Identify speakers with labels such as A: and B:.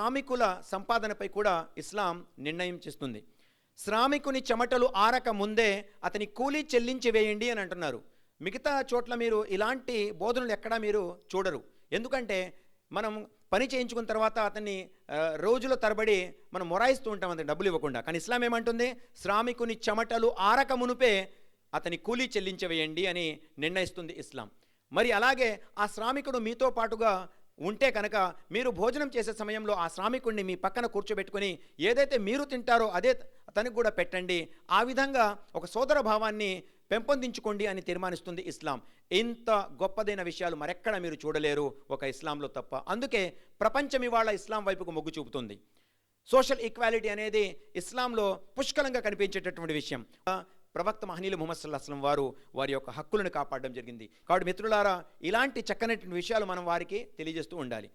A: శ్రామికుల సంపాదనపై కూడా ఇస్లాం నిర్ణయం చేస్తుంది. శ్రామికుని చెమటలు ఆరక ముందే అతని కూలీ చెల్లించి వేయండి అని అంటున్నారు. మిగతా చోట్ల మీరు ఇలాంటి బోధనలు ఎక్కడా మీరు చూడరు. ఎందుకంటే మనం పని చేయించుకున్న తర్వాత అతన్ని రోజుల తరబడి మనం మొరాయిస్తూ ఉంటాం అతని డబ్బులు ఇవ్వకుండా. కానీ ఇస్లాం ఏమంటుంది? శ్రామికుని చెమటలు ఆరక మునుపే అతని కూలీ చెల్లించవేయండి అని నిర్ణయిస్తుంది ఇస్లాం. మరి అలాగే ఆ శ్రామికుడు మీతో పాటుగా ఉంటే కనుక మీరు భోజనం చేసే సమయంలో ఆ శ్రామికుడిని మీ పక్కన కూర్చోబెట్టుకొని ఏదైతే మీరు తింటారో అదే అతనికి కూడా పెట్టండి. ఆ విధంగా ఒక సోదర భావాన్ని పెంపొందించుకోండి అని తీర్మానిస్తుంది ఇస్లాం. ఇంత గొప్పదైన విషయాలు మరెక్కడ మీరు చూడలేరు. ఒక ఇస్లాంలో తప్ప. అందుకే ప్రపంచం ఇవాళ ఇస్లాం వైపుకు మొగ్గు చూపుతుంది. సోషల్ ఈక్వాలిటీ అనేది ఇస్లాంలో పుష్కలంగా కనిపించేటటువంటి విషయం. ప్రవక్త మహనీయులు ముహమ్మద్ సల్లాహం వారు వారి యొక్క హక్కులను కాపాడడం జరిగింది. కాబట్టి మిత్రులారా ఇలాంటి చక్కనటువంటి విషయాలు మనం వారికి తెలియజేస్తూ ఉండాలి.